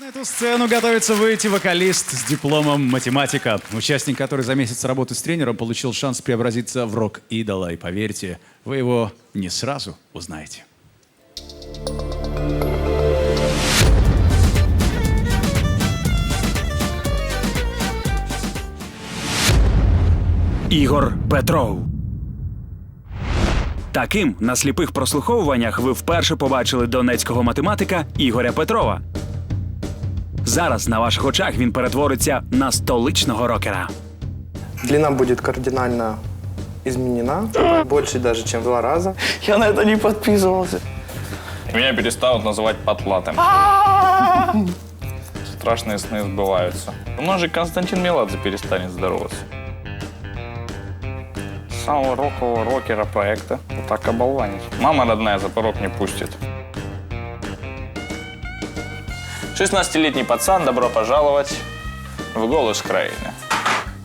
На эту сцену готовится выйти вокалист с дипломом математика. Участник, который за месяц работы с тренером получил шанс преобразиться в рок-идола. И поверьте, вы его не сразу узнаете. Ігор Петров. Таким на сліпих прослуховуваннях ви вперше побачили донецького математика Ігоря Петрова. Зараз на ваших очах він перетвориться на столичного рокера. Длина будет кардинально изменена, больше даже, чем в два раза. Я на это не подписывался. Меня перестанут называть потлатым. Страшные сны сбываются. У нас же Константин Меладзе перестанет здороваться. Самого рокового рокера проекта. Вот так оболванить. Мама родная за порог не пустит. 16-летний пацан, добро пожаловать в голос краины.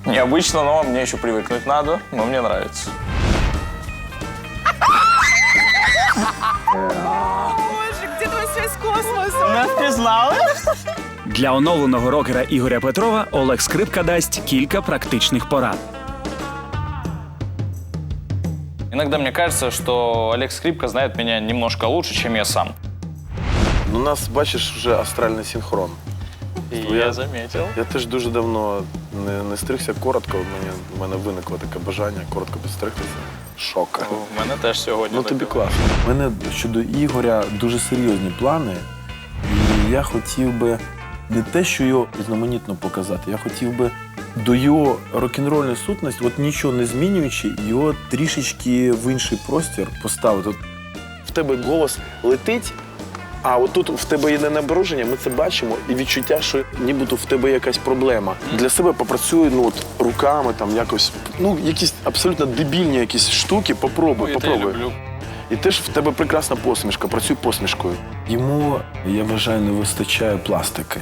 Необычно, но мне еще привыкнуть надо, но мне нравится. Боже, где твоя связь с космосом? Нас признали? Для оновленого рокера Ігоря Петрова Олег Скрипка дасть кілька практичних порад. Иногда мне кажется, что Олег Скрипка знает меня немножко лучше, чем я сам. Ну, у нас, бачиш, вже астральний синхрон. Ну, я я- заметил. Я теж дуже давно не, не стригся коротко. Мені, в мене виникло таке бажання коротко підстригтися. Шок. У мене теж сьогодні. Ну тобі класно. У мене щодо Ігоря дуже серйозні плани. І я хотів би не те, що його різноманітно показати, я хотів би до його рок-н-рольної сутності, от нічого не змінюючи, його трішечки в інший простір поставити. В тебе голос летить, а отут в тебе є набруження, ми це бачимо, і відчуття, що нібито в тебе якась проблема. Для себе попрацюй ну, от, руками, там якось, ну, якісь абсолютно дебільні якісь штуки, попробуй, Ну, я попробуй. люблю. І теж в тебе прекрасна посмішка, працюй посмішкою. Йому, я вважаю, не вистачає пластики.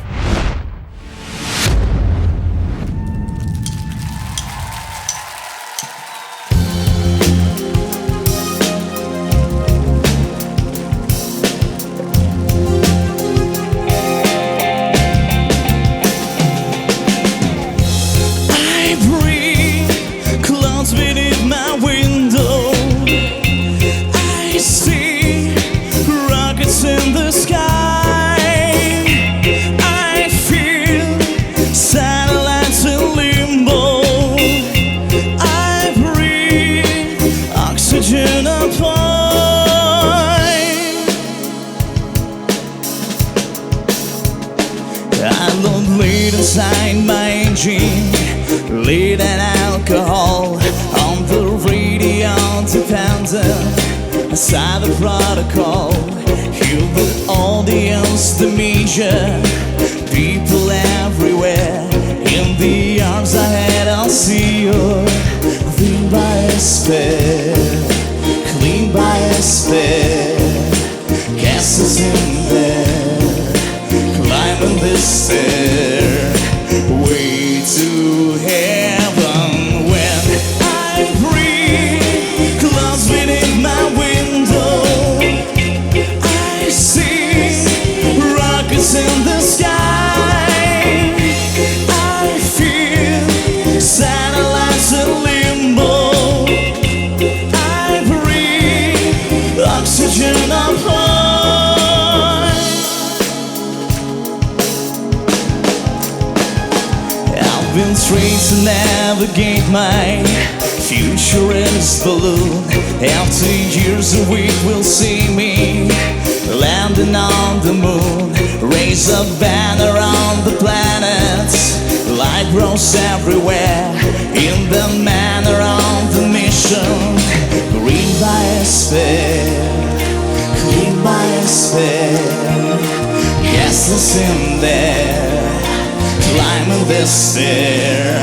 Inside my engine, lead and alcohol on the radio dependent. Aside the protocol, hear the audience, the media, people Trained to navigate my future this balloon. After years a week will see me landing on the moon. Raise a banner on the planet. Light grows everywhere in the manner on the mission. Green by biosphere, clean by biosphere. Yes, it's in there climbing this stair.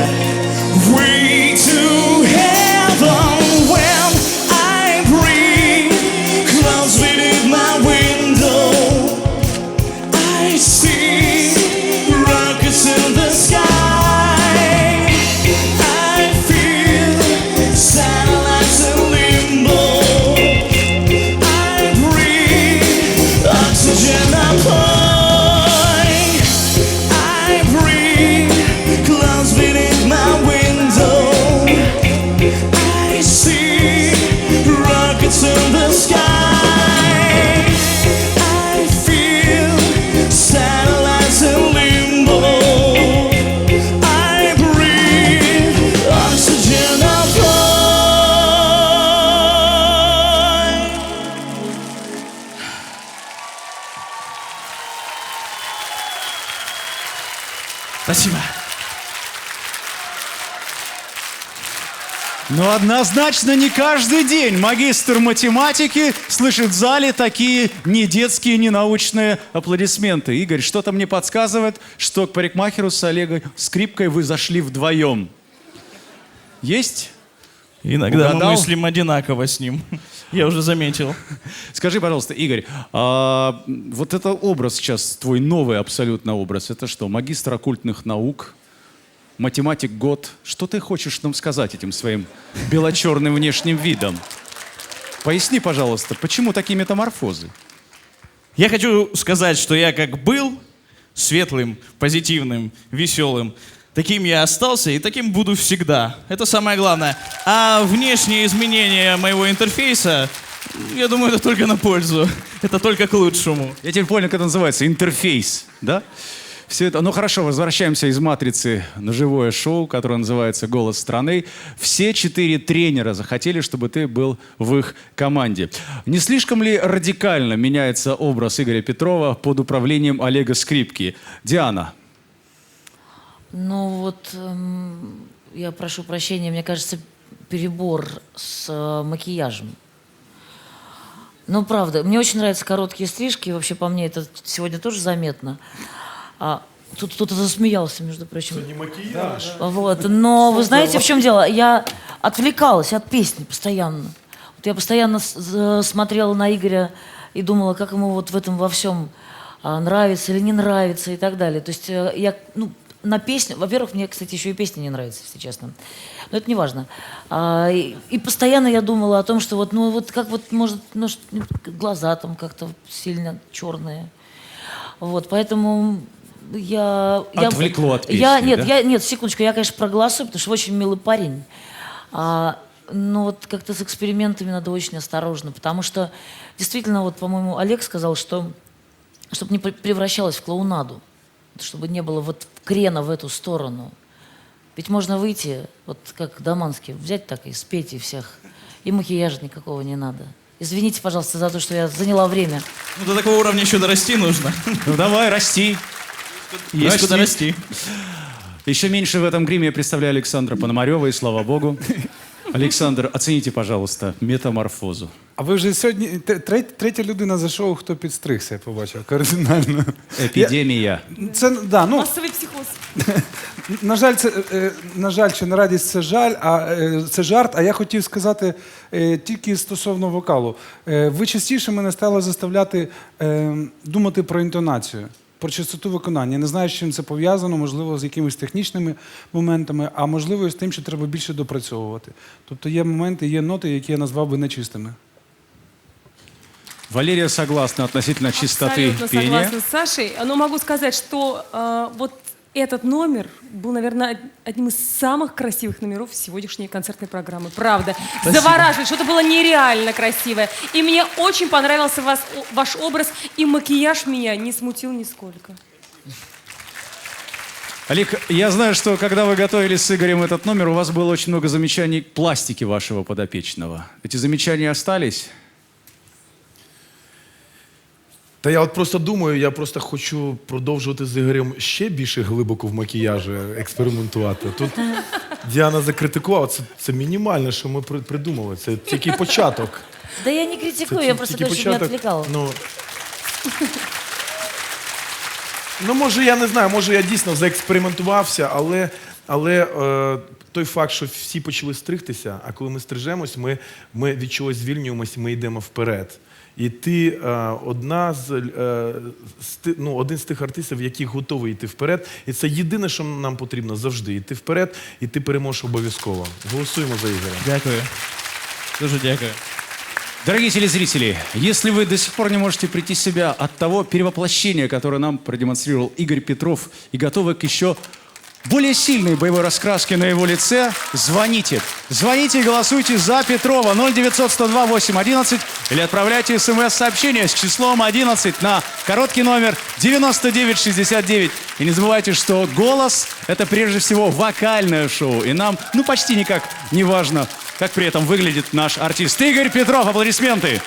Way Но однозначно не каждый день магистр математики слышит в зале такие не детские, не научные аплодисменты. Игорь, что-то мне подсказывает, что к парикмахеру с Олегом Скрипкой вы зашли вдвоем. Есть? Иногда Угадал? мы мыслим одинаково с ним. Я уже заметил. Скажи, пожалуйста, Игорь, а, вот это образ сейчас, твой новый абсолютно образ, это что, магистр оккультных наук, математик год? Что ты хочешь нам сказать этим своим бело-черным внешним видом? Поясни, пожалуйста, почему такие метаморфозы? Я хочу сказать, что я как был светлым, позитивным, веселым, таким я остался и таким буду всегда. Это самое главное. А внешние изменения моего интерфейса, я думаю, это только на пользу. Это только к лучшему. Я теперь понял, как это называется, интерфейс, да? Все это, ну хорошо, возвращаемся из «Матрицы» на живое шоу, которое называется «Голос страны». Все четыре тренера захотели, чтобы ты был в их команде. Не слишком ли радикально меняется образ Игоря Петрова под управлением Олега Скрипки? Диана, Ну вот, эм, я прошу прощения, мне кажется, перебор с э, макияжем. Ну, правда, мне очень нравятся короткие стрижки, вообще по мне это сегодня тоже заметно. А, тут кто-то засмеялся, между прочим. Это не макияж. Вот, но вы знаете, в чем дело? Я отвлекалась от песни постоянно. Вот я постоянно смотрела на Игоря и думала, как ему вот в этом во всем а, нравится или не нравится и так далее. То есть э, я, ну, на песню, во-первых, мне, кстати, еще и песня не нравится, если честно. Но это не важно. А, и, и постоянно я думала о том, что вот, ну, вот как вот, может, ну, глаза там как-то сильно черные. Вот, поэтому я... я- Отвлекло от я, песни, Нет, да? я, нет, секундочку, я, конечно, проголосую, потому что очень милый парень. А, но вот как-то с экспериментами надо очень осторожно, потому что действительно, вот, по-моему, Олег сказал, что чтобы не пре- превращалось в клоунаду, чтобы не было вот крена в эту сторону. Ведь можно выйти, вот как Даманский, взять так и спеть и всех, и макияжа никакого не надо. Извините, пожалуйста, за то, что я заняла время. Ну, до такого уровня еще дорасти нужно. ну давай, расти. Есть куда расти. Еще меньше в этом гриме я представляю Александра Пономарева, и слава богу. Александр, оцените, пожалуйста, метаморфозу. А ви вже сьогодні те- третя, третя людина за шоу, хто підстригся, я побачив, кардинально. Эпидемия. Я- Це да, ну Массовый психоз. на жаль, це е, на жаль, чи на радість це жаль, а е, це жарт. А я хотів сказати е, тільки стосовно вокалу. Е, ви частіше мене стали заставляти е, думати про інтонацію. Про чистоту виконання. Я не знаю, з чим це пов'язано, можливо, з якимись технічними моментами, а можливо, і з тим, що треба більше допрацьовувати. Тобто є моменти, є ноти, які я назвав би нечистими. Валерия согласна относительно чистоты Абсолютно пения. согласна с Сашей. Но могу сказать, что э, вот этот номер был, наверное, од- одним из самых красивых номеров сегодняшней концертной программы. Правда. Завораживает. Что-то было нереально красивое. И мне очень понравился вас, ваш образ. И макияж меня не смутил нисколько. Олег, я знаю, что когда вы готовили с Игорем этот номер, у вас было очень много замечаний к пластике вашего подопечного. Эти замечания остались? Та я от просто думаю, я просто хочу продовжувати з Ігорем ще більше глибоко в макіяжі експериментувати. Тут Діана закритикувала, це, це мінімальне, що ми при- придумали. Це тільки початок. Да я не критикую, я просто тільки говорю, меня початок. Ну, ну, може, я не знаю, може я дійсно заекспериментувався, але, але е, той факт, що всі почали стригтися, а коли ми стрижемось, ми, ми від чогось звільнюємось, ми йдемо вперед. І ти е, одна з, е, з ти- ну, один з тих артистів, який готовий йти вперед. І це єдине, що нам потрібно завжди йти вперед, і ти переможеш обов'язково. Голосуємо за Ігоря. Дякую. Дуже дякую. Дорогие телезрители, если вы до сих пор не можете прийти в себя от того перевоплощения, которое нам продемонстрировал Игорь Петров, и готовы к еще более сильной боевой раскраске на его лице, звоните. Звоните и голосуйте за Петрова 0900 102 811 или отправляйте смс-сообщение с числом 11 на короткий номер 9969. И не забывайте, что голос – это прежде всего вокальное шоу. И нам, ну, почти никак не важно, как при этом выглядит наш артист. Игорь Петров, аплодисменты.